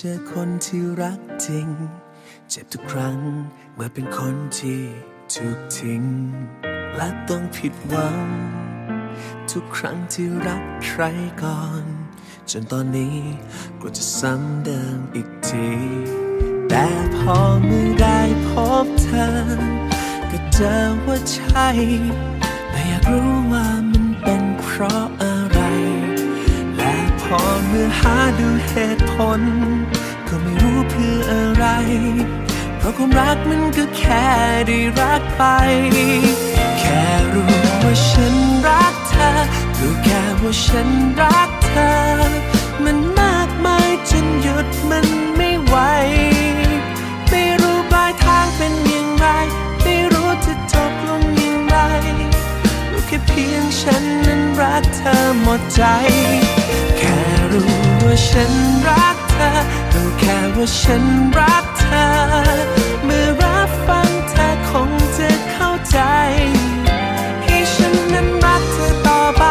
เจอคนที่รักจริง เจ็บทุกครั้งเมื่อเป็นคนที่ถูกทิ้ง และต้องผิดหวัง ทุกครั้งที่รักใครก่อน จนตอนนี้ก็จะซ้ำเดิมอีกที แต่พอเมื่อได้พบเธอ ก็เจอว่าใช่ แต่อยากรู้ว่ามันเป็นเพราะอะื่อหาดูเหตุผล ก็ไม่รู้เพื่ออะไร เพราะความรักมันก็แค่ได้รักไป แค่รู้ว่าฉันรักเธอรู้แค่ว่าฉันรักเธอ มันมากมายจนหยุดมันไม่ไหว ไม่รู้ปลายทางเป็นอย่างไร ไม่รู้จะจบลงอย่างไร รู้แค่เพียงฉันนั้นรักเธอหมดใจ ฉันรักเธอรู้แค่ว่าฉันรักเธอ เมื่อรับฟังเธอคงจะเข้าใจ ให้ฉันนั้นรักเธอต่อไป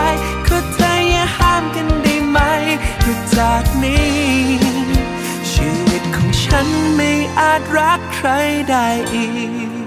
คือเธออย่าห้ามกันได้ไหมคือจากนี้ ชีวิตของฉันไม่อาจรักใครได้อีก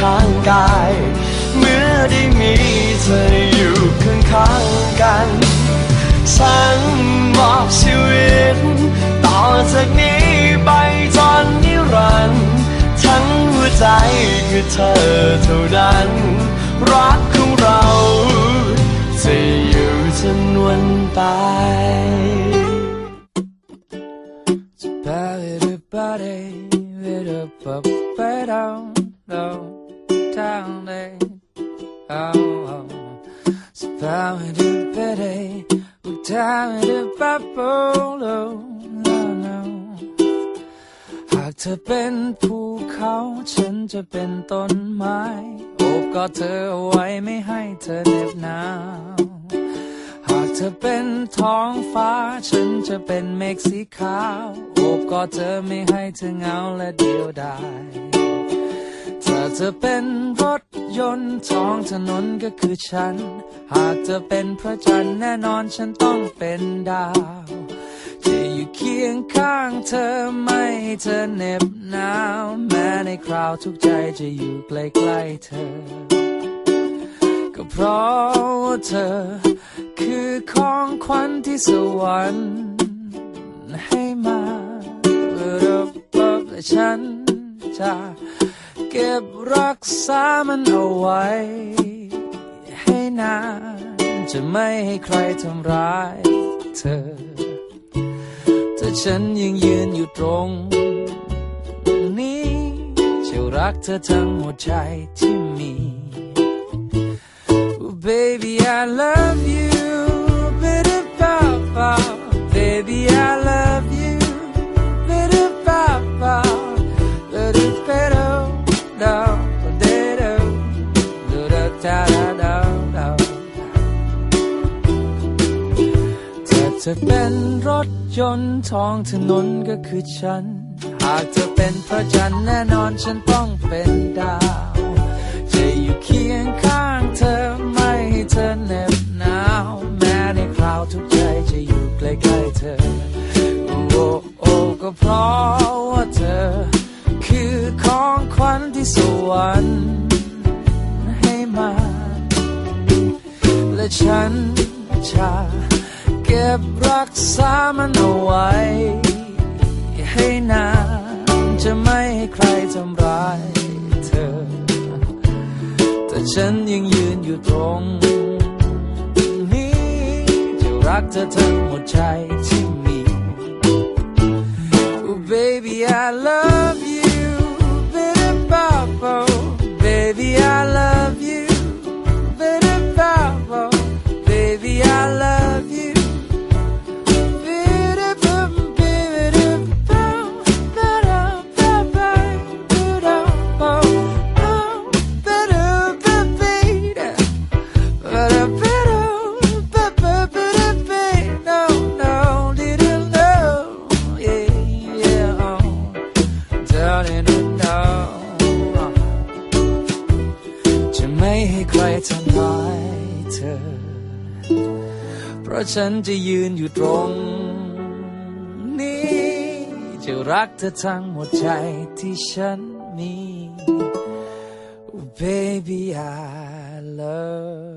ข้างกาย เมื่อได้มีเธออยู่ข้างข้างกันฉันมอบชีวิต ต่อจากนี้ไปจนนิรันดร์ทั้งหัวใจคือเธอเท่านั้น รักของเราจะอยู่จนวันตาย หากเธอเป็นภูเขาฉันจะเป็นต้นไม้โอบกอดเธอเอาไว้ไม่ให้เธอเหน็บหนาวหากเธอเป็นท้องฟ้าฉันจะเป็นเมฆสีขาวโอบกอดเธอไม่ให้เธอเหงาและเดียวดาย เธอเป็นรถยนต์ท้องถนนก็คือฉัน หากเธอเป็นพระจันทร์แน่นอนฉันต้องเป็นดาวจะอยู่เคียงข้างเธอไม่ให้เธอเหน็บหนาว แม้ในคราวทุกใจจะอยู่ใกล้ๆเธอ ก็เพราะเธอ คือของขวัญที่สวรรค์ให้มารับรับและฉันจะ เก็บรักษามันเอาไว้ ให้นานจะไม่ให้ใครทำร้ายเธอแต่ฉันยังยืนอยู่ตรงนี้จะรักเธอทั้งหัวใจที่มี Oh, baby I love you da da da da ถ้าเธอเป็นรถยนต์ท้องถนนก็คือฉัน หากเธอเป็นพระจันทร์แน่นอนฉันต้องเป็นดาวจะอยู่เคียงข้างเธอไม่ให้เธอเหน็บหนาว แม้ในคราวทุกใจจะอยู่ใกล้ๆเธอ โอ้โอ้ก็เพราะว่าเธอ คือของขวัญที่สวรรค์ ฉันจะเก็บรักษามันเอาไว้ ให้นานจะไม่ให้ใครทำร้ายเธอ แต่ฉันยังยืนอยู่ตรงนี้จะรักเธอทั้งหมดใจ รทำร้ายเธอเพราะฉันจะยืนอยู่ตรงนี้ จะรักเธอทั้งหมดใจที่ฉันมี Oh Baby I love